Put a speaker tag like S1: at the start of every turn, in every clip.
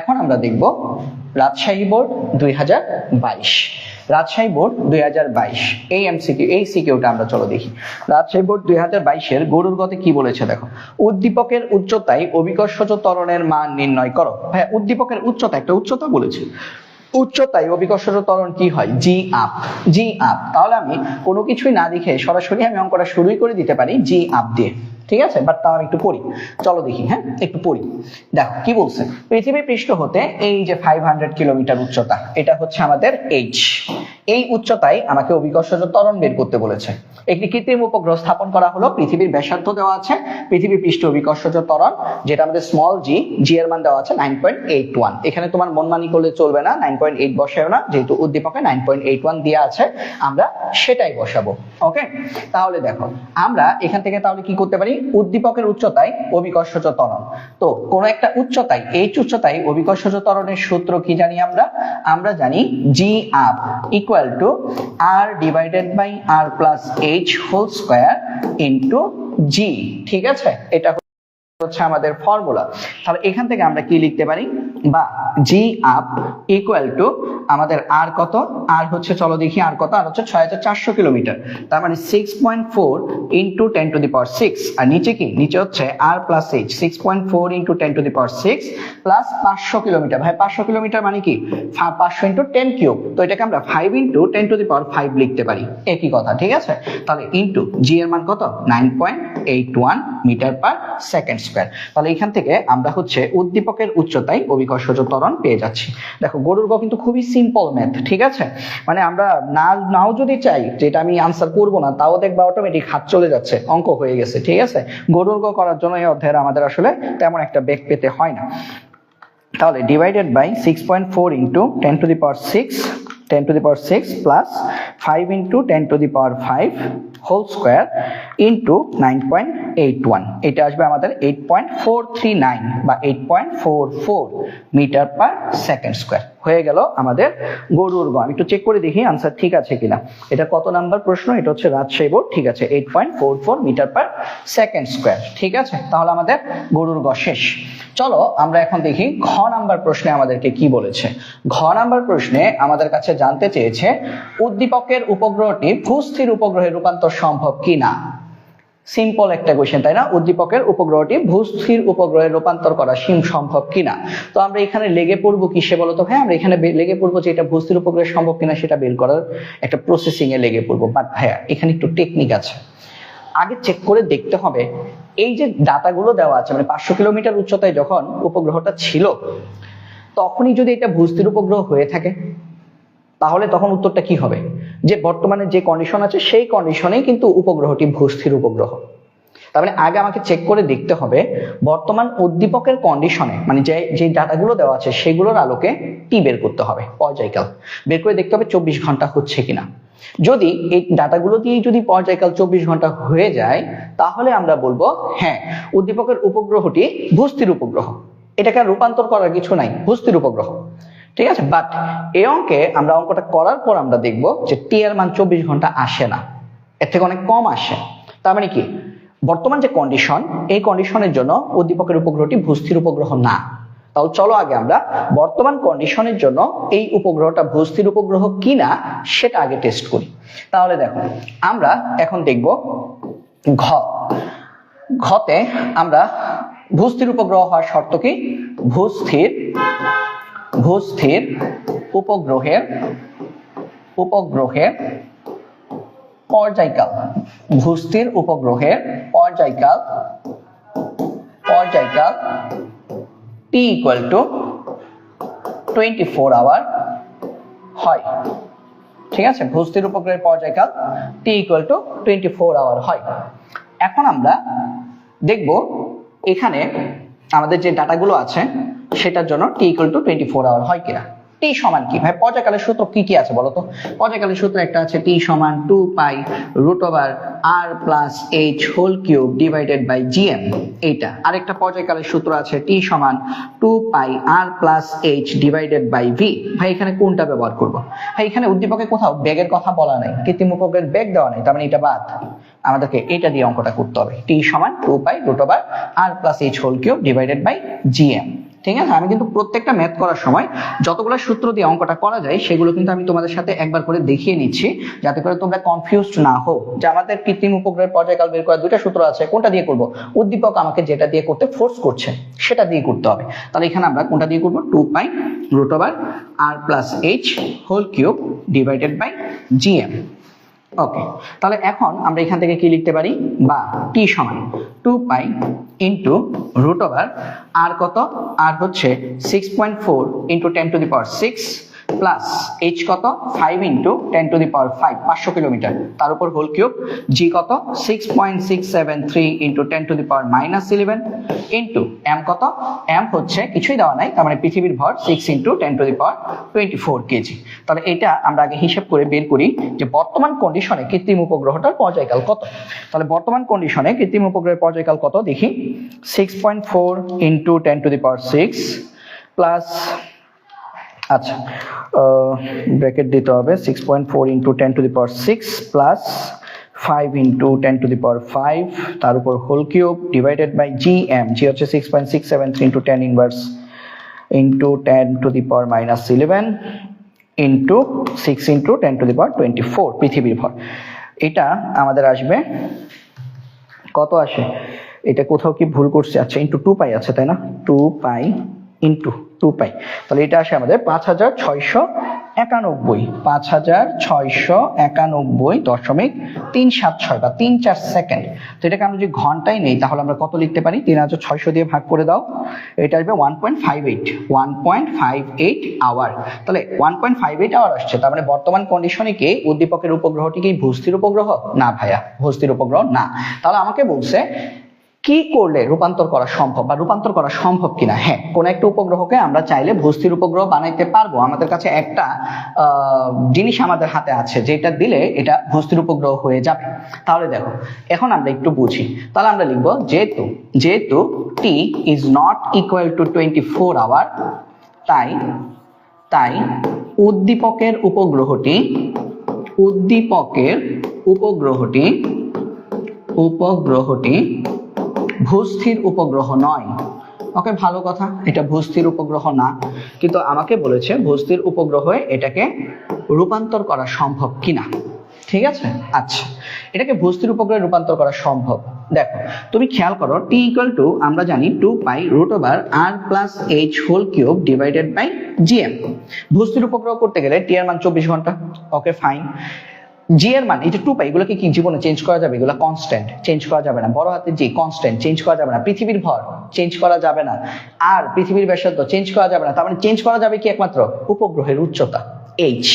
S1: এখন আমরা দেখব রাজশাহী বোর্ড দুই হাজার বাইশ। রাজশাহী বোর্ড দুই হাজার বাইশ। এই এমসিকিউ এই সিকিউটা আমরা চলো দেখি। রাজশাহী বোর্ড দুই হাজার বাইশের গরুর গতে কি বলেছে দেখো? উদ্দীপকের উচ্চতায় অভিকর্ষজ তরণের মান নির্ণয় করো। হ্যাঁ উদ্দীপকের উচ্চতা একটা উচ্চতা বলেছে। উচ্চতায় অভিকর্ষজ ত্বরণ কি হয়? জি আপ জি আপ তাহলে আমি কোনো কিছুই না দেখে সরাসরি আমি অঙ্কটা শুরুই করে দিতে পারি জি আপ দিয়ে। ঠিক আছে? বাট তাও আমি একটু পড়ি। চলো দেখি হ্যাঁ? একটু পড়ি। দেখো, কি বলছে? পৃথিবী পৃষ্ঠ হতে এই যে ফাইভ হান্ড্রেড কিলোমিটার উচ্চতা, এটা হচ্ছে আমাদের এইচ এই উচ্চতায় আমাকে অভিকর্ষজ ত্বরণ বের করতে বলেছে। একটি কৃত্রিম উপগ্রহ স্থাপন করা হলো, পৃথিবীর ব্যাসার্ধ দেওয়া আছে পৃথিবী পৃষ্ঠ অভিকর্ষজ ত্বরণ, যেটা আমাদের স্মল জি জি এর মান দেওয়া আছে নাইন পয়েন্ট এইট ওয়ান এখানে তোমার মনমানি করলে চলবে না নাইন পয়েন্ট এইট বসাও না, যেহেতু উদ্দীপকে নাইন পয়েন্ট এইট ওয়ান দেওয়া আছে, আমরা সেটাই বসাবো ওকে তাহলে দেখো, আমরা এখান থেকে তাহলে কি করতে পারি? উদ্দীপকের উচ্চতায় অভিকর্ষজ ত্বরণ। তো কোন একটা উচ্চতায় এইচ উচ্চতায় অভিকর্ষজ ত্বরণের সূত্র কি জানি আমরা? আমরা জানি g up equal to r divided by r plus h whole square into g ঠিক আছে? এটা হচ্ছে আমাদের ফর্মুলা তাহলে এখান থেকে আমরা কি লিখতে পারি? বা জি আপ ইকুয়াল টু আমাদের আর কত? আর হচ্ছে, চলো দেখি আর কত? আর হচ্ছে ছয় হাজার চারশো কিলোমিটার। তার মানে six point four into ten to the power six আর নিচে কি? নিচে হচ্ছে r plus h six point four into ten to the power six plus পাঁচশো কিলোমিটার ভাই, পাঁচশো কিলোমিটার মানে কি? পাঁচশো ইন্টু টেন কিউব তো এটাকে আমরা five into ten to the power five লিখতে পারি। একই কথা, ঠিক আছে? তাহলে ইন্টু জি এর মান কত? Nine point eight one metre per second square. তাহলে এখান থেকে আমরা হচ্ছে উদ্দীপকের উচ্চতায় অভিকর্ষজ ত্বরণ পেয়ে যাচ্ছি। দেখো, গরুর গ কিন্তু খুবই সিম্পল ম্যাথ ঠিক আছে? মানে আমরা না, নাও যদি চাই, যেটা আমি আনসার করব না, তাও দেখবা অটোমেটিক হাত চলে যাচ্ছে, অঙ্ক হয়ে গেছে, ঠিক আছে? গরুর গ করার জন্য এই অধ্যায়ের আমাদের আসলে তেমন একটা বেগ পেতে হয় না। তাহলে divided by six point four into ten to the power six ten to the power six plus five into ten to the power five whole square into nine point eight one এটা আসবে আমাদের eight point four three nine বা eight point four four metre per second square হয়ে গেল আমাদের গরুর গ আমি একটু চেক করে দেখি আনসার ঠিক আছে কিনা। এটা কত নাম্বার প্রশ্ন? এটা হচ্ছে রাজশাহী বোর্ড, ঠিক আছে eight point four four metre per second square ঠিক আছে? তাহলে আমাদের গরুর গ শেষ। চলো আমরা এখন দেখি ঘ নাম্বার প্রশ্নে আমাদেরকে কি বলেছে। ঘ নাম্বার প্রশ্নে আমাদের কাছে জানতে চেয়েছে, উদ্দীপকের উপগ্রহটি ভূস্থির উপগ্রহে রূপান্তর সম্ভব কি না সিম্পল একটা কোয়েশ্চেন তাই না? উদ্দীপকের উপগ্রহটি ভূস্থির উপগ্রহে রূপান্তর করা সিম সম্ভব কিনা? তো আমরা এখানে লেগে পড়ব কিসে বলতো ভাই? আমরা এখানে লেগে পড়ব যে এটা ভূস্থির উপগ্রহে সম্ভব কিনা সেটা বের করার একটা প্রসেসিং এ লেগে পড়ব। বাট ভাইয়া, এখানে একটু টেকনিক আছে। আগে চেক করে দেখতে হবে, এই যে ডাটাগুলো দেওয়া আছে মানে পাঁচশো কিলোমিটার উচ্চতায় যখন উপগ্রহটা ছিল, তখনই যদি এটা ভূস্থির উপগ্রহ হয়ে থাকে তাহলে তখন উত্তরটা কি হবে? যে বর্তমানে যে কন্ডিশন আছে, সেই কন্ডিশনেই কিন্তু উপগ্রহটি ভূস্থির উপগ্রহ। তার মানে আগে আমাকে চেক করে দেখতে হবে, বর্তমান উদ্দীপকের কন্ডিশনে মানে যে যে ডাটাগুলো দেওয়া আছে, সেগুলোর আলোকে টি বের করতে হবে, পর্যায়কাল। বের করে দেখতে হবে চব্বিশ ঘণ্টা হচ্ছে কিনা। যদি এই ডাটাগুলো দিয়ে যদি পর্যায়কাল চব্বিশ ঘণ্টা হয়ে যায়, তাহলে আমরা বলব হ্যাঁ উদ্দীপকের উপগ্রহটি ভূস্থির উপগ্রহ। এটাকে রূপান্তর করার কিছু নাই, ভূস্থির উপগ্রহ। ঠিক আছে? বাট এই অঙ্কে আমরা অঙ্কটা করার পর আমরা দেখব যে টি এর মান চব্বিশ ঘণ্টা আসে না। এর থেকে অনেক কম আসে। তার মানে কি? বর্তমান যে কন্ডিশন এই কন্ডিশনের জন্য উদ্দীপকের উপগ্রহটি ভূস্থির উপগ্রহ না। তাহলে চলো আগে আমরা বর্তমান কন্ডিশনের জন্য এই উপগ্রহটা ভূস্থির উপগ্রহ কিনা সেটা আগে টেস্ট করি। তাহলে দেখো, আমরা এখন দেখব ঘ। ঘতে আমরা ভূস্থির উপগ্রহ হওয়ার শর্ত কি? ভূস্থির ভূস্থির উপগ্রহের উপগ্রহের পর্যায়কাল। ভূস্থির উপগ্রহের পর্যায়কাল পর্যায়কাল T equal to twenty four hour হয়। ঠিক আছে? ভূস্থির উপগ্রহের পর্যায়কাল T equal to twenty four hour হয়। এখন আমরা দেখব এখানে আমাদের যে ডাটাগুলো আছে সেটার জন্য T equal to twenty four hour হয় কিনা? টি সমান কি? ভাই, পর্যায়কালের সূত্র কি কি আছে বলতো? পর্যায়কালের সূত্র একটা আছে টি সমান two pi root over r plus h whole cube divided by GM এইটা। আরেকটা পর্যায়কালের সূত্র আছে টি সমান two pi r plus h divided by v ভাই, এখানে কোনটা ব্যবহার করব? ভাই, এখানে উদ্দীপকে কোথাও বেগের কথা বলা নাই, কৃত্রিম উপগ্রহের বেগ দেওয়া নাই, তার মানে এটা বাদ। আমাদেরকে এটা দিয়ে অঙ্কটা করতে হবে টি সমান two pi root over r plus h whole cube divided by GM ঠিক আছে? আমি কিন্তু প্রত্যেকটা ম্যাথ করার সময় যতগুলো সূত্র দিয়ে অঙ্কটা করা যায়, সেগুলো কিন্তু আমি তোমাদের সাথে একবার করে দেখিয়ে নিচ্ছি, যাতে করে তোমরা কনফিউজড না হও। যে আমাদের কৃত্রিম উপগ্রহের পর্যায়কাল বের করার দুইটা সূত্র আছে, কোনটা দিয়ে করব? উদ্দীপক আমাকে যেটা দিয়ে করতে ফোর্স করছে, সেটা দিয়ে করতে হবে। তাহলে এখানে আমরা কোনটা দিয়ে করব? Two pi root over r plus h whole cube divided by GM okay তাহলে এখন আমরা এখান থেকে কি লিখতে পারি? বা টি সমান two pi into root over r কত? আর হচ্ছে six point four into ten to the power six plus h কত? Five into ten to the power five পাঁচশো কিলোমিটার। তার উপর হোল কিউব জি কত? Six point six seven three into ten to the power minus eleven into M কত? M হচ্ছে কিছুই দেওয়া নাই, তার মানে পৃথিবীর ভর six into ten to the power twenty four KG তাহলে এটা আমরা আগে হিসেব করে বের করি যে বর্তমান কন্ডিশনে কৃত্রিম উপগ্রহটার পর্যায়কাল কত? তাহলে বর্তমান কন্ডিশনে কৃত্রিম উপগ্রহের পর্যায়কাল কত দেখি? Six point four into ten to the power six plus আচ্ছা ব্র্যাকেট দিতে হবে six point four into ten to the power six plus five into ten to the power five তার উপর whole cube divided by G M G হচ্ছে six point six seven three into ten inverse into ten to the power minus eleven into six into ten to the power twenty four পৃথিবীর ভর। এটা আমাদের আসবে কত আসে? এটা কোথাও কি ভুল করছে? আচ্ছা ইন্টু টু পাই আছে, তাই না? Two pi into two pi তাহলে এটা আসে আমাদের পাঁচ হাজার ছয়শো একানব্বই। পাঁচ হাজার ছয়শো একানব্বই দশমিক তিন সাত ছয় বা তিন চার সেকেন্ড তো এটাকে আমরা যদি ঘন্টায় নেই, তাহলে আমরা কত লিখতে পারি? তিন হাজার ছয়শো দিয়ে ভাগ করে দাও। এটা আসবে one point five eight one point five eight hour তাহলে one point five eight hour আসছে। তার মানে বর্তমান কন্ডিশনে কি? উদ্দীপকের উপগ্রহটি কি ভূস্থির উপগ্রহ? না ভাইয়া, ভূস্থির উপগ্রহ না। তাহলে আমাকে বলছে কি করলে রূপান্তর করা সম্ভব বা রূপান্তর করা সম্ভব কিনা? হ্যাঁ কোন একটা উপগ্রহকে আমরা চাইলে ভূস্থির উপগ্রহ বানাইতে পারব। আমাদের কাছে একটা জিনিস আমাদের হাতে আছে, যেটা দিলে এটা ভূস্থির উপগ্রহ হয়ে যাবে। তাহলে দেখো, এখন আমরা একটু বুঝি। তাহলে আমরা লিখব, যেহেতু যেহেতু T is not equal to twenty four hour তাই তাই উদ্দীপকের উপগ্রহটি উদ্দীপকের উপগ্রহটি উপগ্রহটি ভূস্থির উপগ্রহ নয়। ওকে, ভালো কথা, এটা ভূস্থির উপগ্রহ না। কিন্তু আমাকে বলেছে ভূস্থির উপগ্রহে এটাকে রূপান্তর করা সম্ভব কিনা। ঠিক আছে? আচ্ছা এটাকে ভূস্থির উপগ্রহে রূপান্তর করা সম্ভব। দেখো, তুমি খেয়াল করো টি ইকুয়াল টু আমরা জানি two pi root over R plus H whole cube divided by GM ভূস্থির উপগ্রহ করতে গেলে টি এর মান চব্বিশ ঘণ্টা। ওকে ফাইন জি এর মান, এই যে টু পাই এগুলোকে কি জীবনে চেঞ্জ করা যাবে? এগুলো কনস্ট্যান্ট চেঞ্জ করা যাবে না। বড় হাতে জি কনস্ট্যান্ট চেঞ্জ করা যাবে না। পৃথিবীর ভর চেঞ্জ করা যাবে না। আর পৃথিবীর ব্যাসার্ধ চেঞ্জ করা যাবে না। তার মানে চেঞ্জ করা যাবে কি একমাত্র? উপগ্রহের উচ্চতা এইচ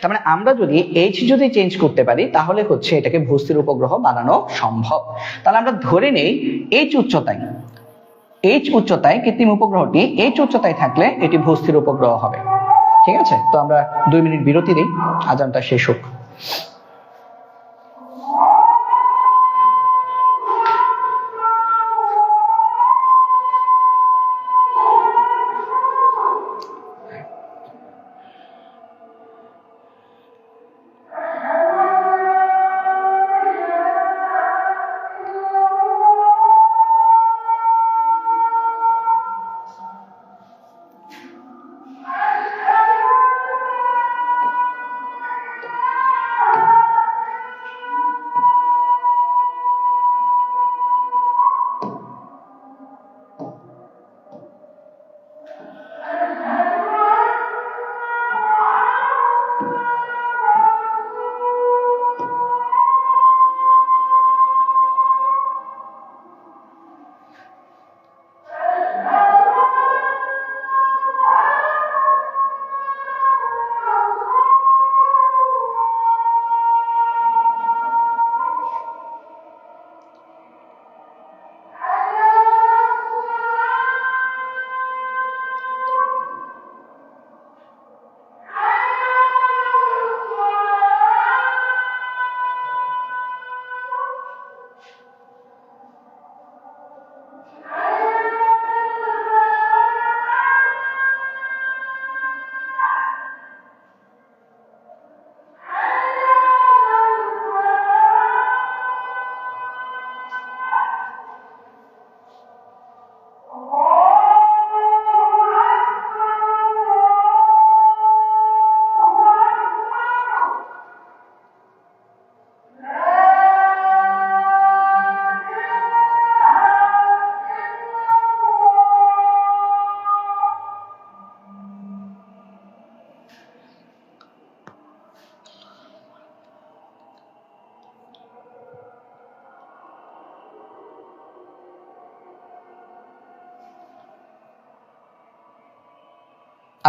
S1: তার মানে আমরা যদি এইচ যদি চেঞ্জ করতে পারি, তাহলে হচ্ছে এটাকে ভূস্থির উপগ্রহ বানানো সম্ভব। তাহলে আমরা ধরে নেই এইচ উচ্চতায়। এইচ উচ্চতায়, কৃত্রিম উপগ্রহটি এইচ উচ্চতায় থাকলে এটি ভূস্থির উপগ্রহ হবে। ঠিক আছে? তো আমরা দুই মিনিট বিরতি দিই। আজানটা শেষ হোক।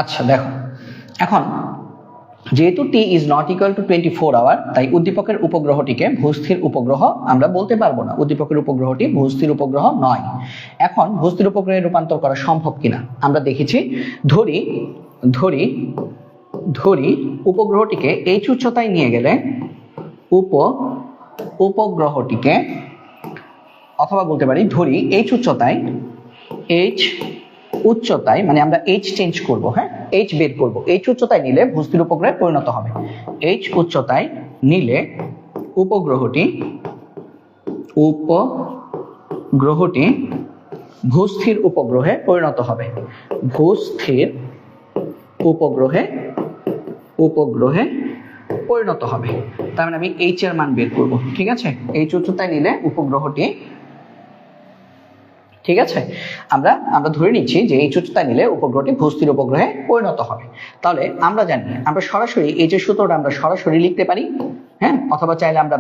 S1: আচ্ছা দেখো। এখন, যেহেতু T is not equal to twenty four hour তাই উদ্দীপকের উপগ্রহটিকে ভূস্থির উপগ্রহ আমরা বলতে পারব না। উদ্দীপকের উপগ্রহটি ভূস্থির উপগ্রহ নয়। এখন, ভূস্থির উপগ্রহে রূপান্তর করা সম্ভব কিনা? আমরা দেখেছি, ধরি ধরি ধরি উপগ্রহটিকে এইচ উচ্চতায় নিয়ে গেলে উপ, উপগ্রহটিকে, অথবা বলতে পারি, ধরি এইচ উচ্চতায় এইচ উচ্চতায় মানে আমরা এইচ চেঞ্জ করব হ্যাঁ? এইচ বের করব। এইচ উচ্চতায় নিলে ভূস্থির উপগ্রহে পরিণত হবে। এইচ উচ্চতায় নিলে উপগ্রহটি উপগ্রহটি ভূস্থির উপগ্রহে পরিণত হবে। ভূস্থির উপগ্রহে উপগ্রহে পরিণত হবে। তার মানে আমি এইচ এর মান বের করব, ঠিক আছে? এইচ উচ্চতায় নিলে উপগ্রহটি ঠিক আছে? আমরা আমরা ধরে নিচ্ছি যে এই চুচুতা নিলে উপগ্রহটি ভূস্থির উপগ্রহে পরিণত হবে। তাহলে আমরা জানি, আমরা সরাসরি এই যে সূত্রটা আমরা সরাসরি লিখতে পারি হ্যাঁ? অথবা চাইলে আমরা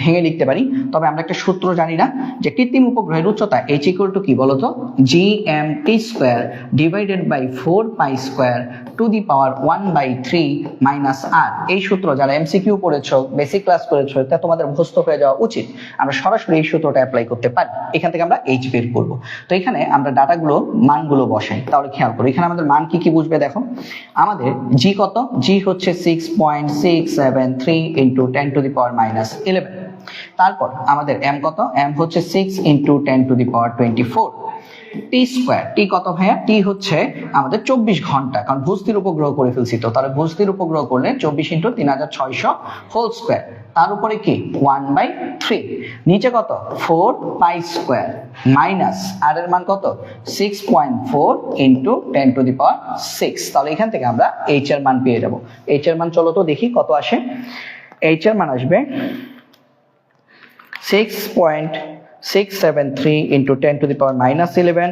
S1: ভেঙে লিখতে পারি। তবে আমরা একটা সূত্র জানি না যে কৃত্রিম উপগ্রহের উচ্চতা এইচ ইকুয়াল টু কি বলতো? G M T square divided by four pi square to the power one by three minus R এই সূত্র যারা এমসিকিউ পড়েছো বেসিক ক্লাস করেছ তা তোমাদের মুখস্থ হয়ে যাওয়া উচিত। আমরা সরাসরি এই সূত্রটা অ্যাপ্লাই করতে পারি। এখান থেকে আমরা এইচ বের করব। তো এখানে আমরা ডাটাগুলো, মানগুলো বসাই। তাহলে খেয়াল করো, এখানে আমাদের মান কি কি বুঝবে দেখো? আমাদের জি কত? জি হচ্ছে six point six seven three into ten to the power minus eleven তারপর আমাদের এম কত? এম হচ্ছে six into ten to the power twenty four T square T কত ভাইয়া? টি হচ্ছে আমাদের চব্বিশ ঘণ্টা, কারণ ভূস্থির উপগ্রহ করে ফেলছি তো, তাহলে ভূস্থির উপগ্রহ করলে চব্বিশ ইন্টু তিন হাজার ছয়শো হোল স্কোয়ার তার উপরে কি? ওয়ান বাই থ্রি নিচে কত? Four pi square minus R এর মান কত? Six point four into ten to the power six তাহলে এখান থেকে আমরা এইচ এর মান পেয়ে যাব। এইচ এর মান চলো তো দেখি কত আসে। এইচ এর মান আসবে six point six seven three into ten to the power minus eleven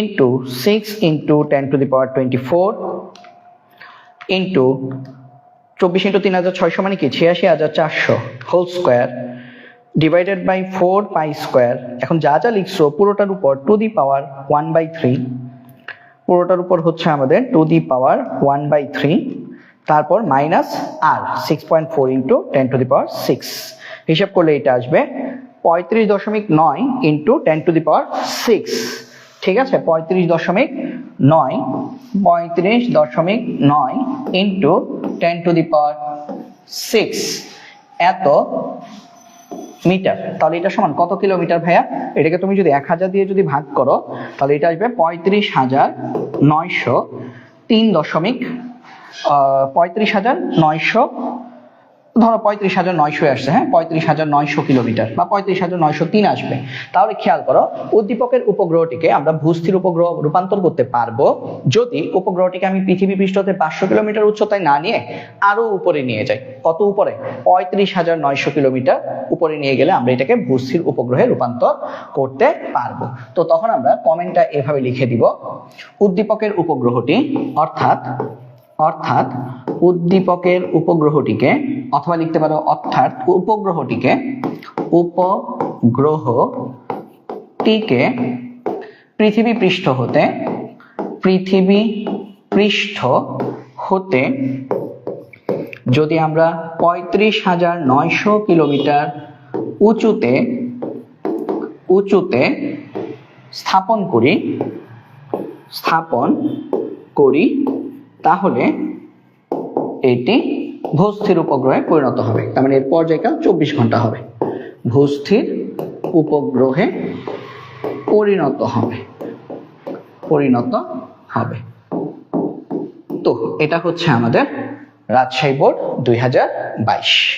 S1: into six into ten to the power twenty four into চব্বিশ ইন্টু তিন হাজার ছয়শো মানে কি? ছিয়াশি হাজার চারশো whole square divided by four pi square এখন যা যা লিখছো, পুরোটার উপর to the power one by three পুরোটার উপর হচ্ছে আমাদের to the power one by three তারপর minus R six point four into ten to the power six হিসাব করলে এটা আসবে পঁয়ত্রিশ দশমিক নয় into ten to the power six ঠিক আছে? পঁয়ত্রিশ দশমিক নয়, পঁয়ত্রিশ দশমিক নয় into ten to the power six এত মিটার। তাহলে এটা সমান কত কিলোমিটার ভাইয়া? এটাকে তুমি যদি এক হাজার দিয়ে যদি ভাগ করো, তাহলে এটা আসবে পঁয়ত্রিশ হাজার নয়শো তিন দশমিক পঁয়ত্রিশ হাজার নয়শো, ধরো পঁয়ত্রিশ হাজার নয়শো আসছে হ্যাঁ? পঁয়ত্রিশ হাজার নয়শো কিলোমিটার বা পঁয়ত্রিশ হাজার নয়শো তিন আসবে। তাহলে খেয়াল করো, উদ্দীপকের উপগ্রহটিকে আমরা ভূস্থির উপগ্রহ রূপান্তর করতে পারব। যদি উপগ্রহটিকে আমি পৃথিবী পৃষ্ঠতে পাঁচশো কিলোমিটার উচ্চতায় না নিয়ে আরও উপরে নিয়ে যাই, কত উপরে? পঁয়ত্রিশ হাজার নয়শো কিলোমিটার উপরে নিয়ে গেলে আমরা এটাকে ভূস্থির উপগ্রহে রূপান্তর করতে পারব। তো তখন আমরা কমেন্টটা এভাবে লিখে দিব। উদ্দীপকের উপগ্রহটি, অর্থাৎ অর্থাৎ উদ্দীপকের উপগ্রহটিকে, অথবা লিখতে পারো অর্থাৎ উপগ্রহটিকে উপগ্রহটিকে পৃথিবী পৃষ্ঠ হতে, পৃথিবী পৃষ্ঠ হতে, যদি আমরা পঁয়ত্রিশ হাজার নয়শো কিলোমিটার উঁচুতে উঁচুতে স্থাপন করি স্থাপন করি তাহলে এটি ভূস্থির উপগ্রহে পরিণত হবে। তার মানে এর পর্যায়কাল চব্বিশ ঘণ্টা হবে। ভূস্থির উপগ্রহে পরিণত হবে। পরিণত হবে। তো, এটা হচ্ছে আমাদের রাজশাহী বোর্ড দুই হাজার বাইশ।